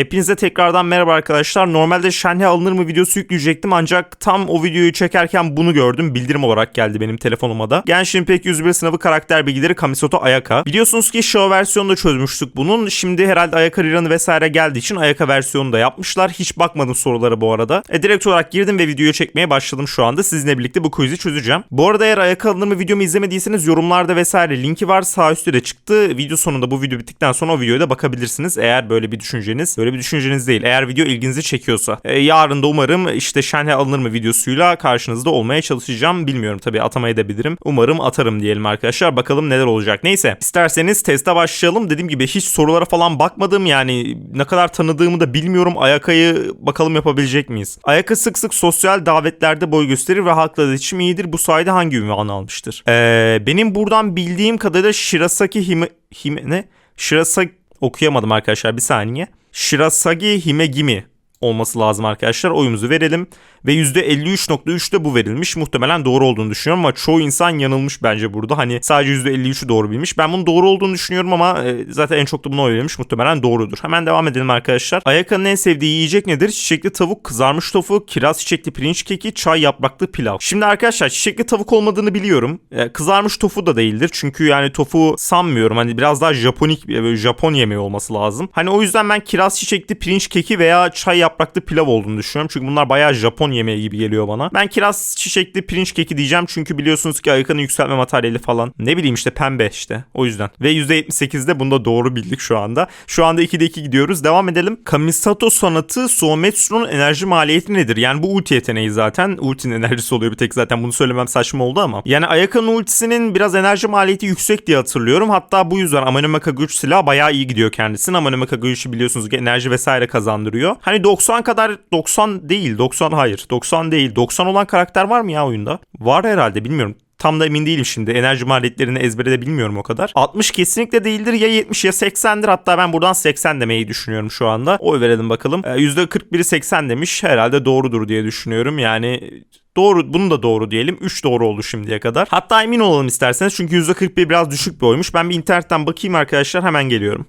Hepinize tekrardan merhaba arkadaşlar. Normalde Shenhe alınır mı videosu yükleyecektim ancak tam o videoyu çekerken bunu gördüm. Bildirim olarak geldi benim telefonuma da. Genshin Impact 101 sınavı karakter bilgileri Kamisoto Ayaka. Biliyorsunuz ki Show versiyonunda çözmüştük bunun. Şimdi herhalde Ayaka Riran'ı vesaire geldiği için Ayaka versiyonunu da yapmışlar. Hiç bakmadım sorulara bu arada. E, direkt olarak girdim ve videoyu çekmeye başladım şu anda. Sizinle birlikte bu quiz'i çözeceğim. Bu arada eğer Ayaka alınır mı videomu izlemediyseniz yorumlarda vesaire linki var. Sağ üstte de çıktı. Video sonunda bu video bittikten sonra o videoya da bakabilirsiniz. Eğer böyle bir düşünceniz, böyle bir düşünceniz değil. Eğer video ilginizi çekiyorsa. E, yarın da umarım işte Shenhe alınır mı videosuyla karşınızda olmaya çalışacağım. Bilmiyorum tabii atamayı da bilirim. Umarım atarım diyelim arkadaşlar. Bakalım neler olacak. Neyse isterseniz teste başlayalım. Dediğim gibi hiç sorulara falan bakmadım. Yani ne kadar tanıdığımı da bilmiyorum. Ayaka'yı bakalım yapabilecek miyiz? Ayaka sık sık sosyal davetlerde boy gösterir ve halkla iletişim iyidir. Bu sayede hangi ünvanı almıştır? Ee, benim buradan bildiğim kadarıyla Shirasaki Hime... Hime ne? Shirasaki okuyamadım arkadaşlar bir saniye. Shirasagi Himegimi olması lazım arkadaşlar. Oyumuzu verelim. Ve %53.3 de bu verilmiş. Muhtemelen doğru olduğunu düşünüyorum ama çoğu insan yanılmış bence burada. Hani sadece %53'ü doğru bilmiş. Ben bunun doğru olduğunu düşünüyorum ama e, zaten en çok da bunu oy vermiş. Muhtemelen doğrudur. Hemen devam edelim arkadaşlar. Ayaka'nın en sevdiği yiyecek nedir? Çiçekli tavuk, kızarmış tofu, kiraz çiçekli pirinç keki, çay yapraklı pilav. Şimdi arkadaşlar çiçekli tavuk olmadığını biliyorum. E, kızarmış tofu da değildir. Çünkü yani tofu sanmıyorum. Hani biraz daha Japonik, e, Japon yemeği olması lazım. Hani o yüzden ben kiraz çiçekli pirinç keki veya çay yapraklı pilav olduğunu düşünüyorum. Çünkü bunlar bayağı Japon yemeği gibi geliyor bana. Ben kiraz çiçekli pirinç keki diyeceğim çünkü biliyorsunuz ki Ayaka'nın yükseltme materyali falan. Ne bileyim işte pembe işte o yüzden. Ve %78'de bunda doğru bildik şu anda. Şu anda 2'de 2 gidiyoruz. Devam edelim. Kamisato sanatı Suometsu'nun enerji maliyeti nedir? Yani bu ulti yeteneği zaten. Ultinin enerjisi oluyor bir tek zaten bunu söylemem saçma oldu ama. Yani Ayaka'nın ultisinin biraz enerji maliyeti yüksek diye hatırlıyorum. Hatta bu yüzden Amanome Kaguyuchi silahı bayağı iyi gidiyor kendisine. Amanome Kaguyuchi biliyorsunuz ki enerji vesaire kazandırıyor. Hani 90 kadar 90 değil 90 hayır 90 değil 90 olan karakter var mı ya oyunda? Var herhalde bilmiyorum. Tam da emin değilim şimdi. Enerji maliyetlerini ezbere de bilmiyorum o kadar. 60 kesinlikle değildir. Ya 70 ya 80'dir. Hatta ben buradan 80 demeyi düşünüyorum şu anda. Oy verelim bakalım. Ee, %41'i 80 demiş. Herhalde doğrudur diye düşünüyorum. Yani Doğru bunu da doğru diyelim. 3 doğru oldu şimdiye kadar. Hatta emin olalım isterseniz çünkü %41 biraz düşük bir oymuş. Ben bir internetten bakayım arkadaşlar hemen geliyorum.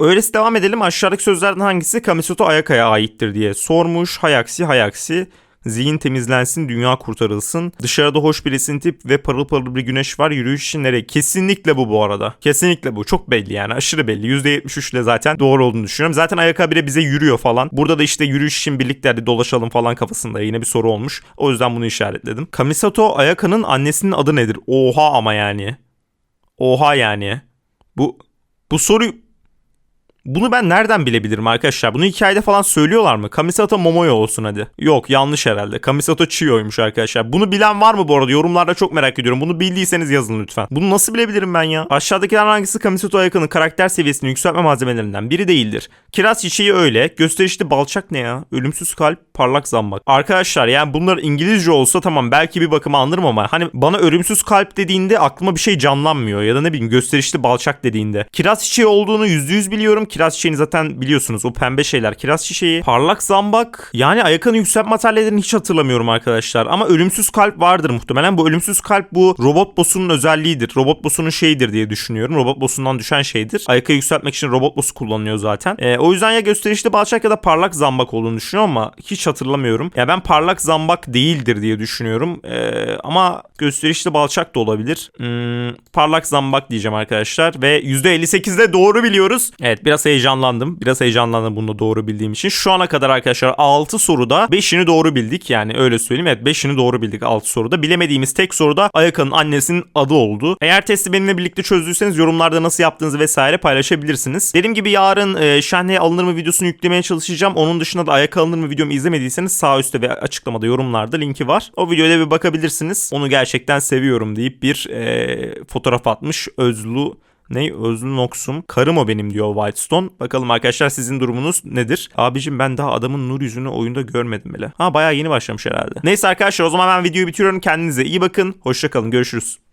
Öylesi devam edelim. Aşağıdaki sözlerden hangisi Kamisoto Ayaka'ya aittir diye sormuş. Hayaksi hayaksi. Zihin temizlensin, dünya kurtarılsın. Dışarıda hoş bir esinti ve parıl parıl bir güneş var. Yürüyüş için nereye? Kesinlikle bu bu arada. Kesinlikle bu. Çok belli yani. Aşırı belli. %73 ile zaten doğru olduğunu düşünüyorum. Zaten Ayaka bile bize yürüyor falan. Burada da işte yürüyüş için birlikte hadi dolaşalım falan kafasında yine bir soru olmuş. O yüzden bunu işaretledim. Kamisato Ayaka'nın annesinin adı nedir? Oha ama yani. Oha yani. Bu bu soru bunu ben nereden bilebilirim arkadaşlar? Bunu hikayede falan söylüyorlar mı? Kamisato Momoyo olsun hadi. Yok yanlış herhalde. Kamisato Chiyo'ymuş arkadaşlar. Bunu bilen var mı bu arada? Yorumlarda çok merak ediyorum. Bunu bildiyseniz yazın lütfen. Bunu nasıl bilebilirim ben ya? Aşağıdakilerden hangisi Kamisato Ayaka'nın karakter seviyesini yükseltme malzemelerinden biri değildir? Kiraz çiçeği öyle. Gösterişli balçak ne ya? Ölümsüz kalp, parlak zambak. Arkadaşlar yani bunlar İngilizce olsa tamam belki bir bakıma anlarım ama hani bana ölümsüz kalp dediğinde aklıma bir şey canlanmıyor. Ya da ne bileyim gösterişli balçak dediğinde. Kiraz çiçeği olduğunu %100 biliyorum. Kiraz çiçeğini zaten biliyorsunuz o pembe şeyler kiraz çiçeği. Parlak zambak yani Ayaka'nın yükseltme materyallerini hiç hatırlamıyorum arkadaşlar. Ama ölümsüz kalp vardır muhtemelen. Bu ölümsüz kalp bu robot boss'unun özelliğidir. Robot boss'unun şeyidir diye düşünüyorum. Robot boss'undan düşen şeydir. Ayaka'yı yükseltmek için robot boss'u kullanıyor zaten. E, o yüzden ya gösterişli balçak ya da parlak zambak olduğunu düşünüyorum ama hiç hatırlamıyorum. Ya ben parlak zambak değildir diye düşünüyorum. E, ama gösterişli balçak da olabilir. Hmm, parlak zambak diyeceğim arkadaşlar. Ve %58'de doğru biliyoruz. Evet biraz heyecanlandım. Biraz heyecanlandım bunu doğru bildiğim için. Şu ana kadar arkadaşlar 6 soruda 5'ini doğru bildik. Yani öyle söyleyeyim. Evet 5'ini doğru bildik 6 soruda. Bilemediğimiz tek soruda Ayaka'nın annesinin adı oldu. Eğer testi benimle birlikte çözdüyseniz yorumlarda nasıl yaptığınızı vesaire paylaşabilirsiniz. Dediğim gibi yarın e, Şenli'ye alınır mı videosunu yüklemeye çalışacağım. Onun dışında da Ayaka alınır mı videomu izlemediyseniz sağ üstte ve açıklamada yorumlarda linki var. O videoya bir bakabilirsiniz. Onu gerçekten seviyorum deyip bir e, fotoğraf atmış Özlü ne? Özlü Noxum. Karım o benim diyor Whitestone. Bakalım arkadaşlar sizin durumunuz nedir? Abicim ben daha adamın nur yüzünü oyunda görmedim bile. Ha bayağı yeni başlamış herhalde. Neyse arkadaşlar o zaman ben videoyu bitiriyorum. Kendinize iyi bakın. Hoşçakalın. Görüşürüz.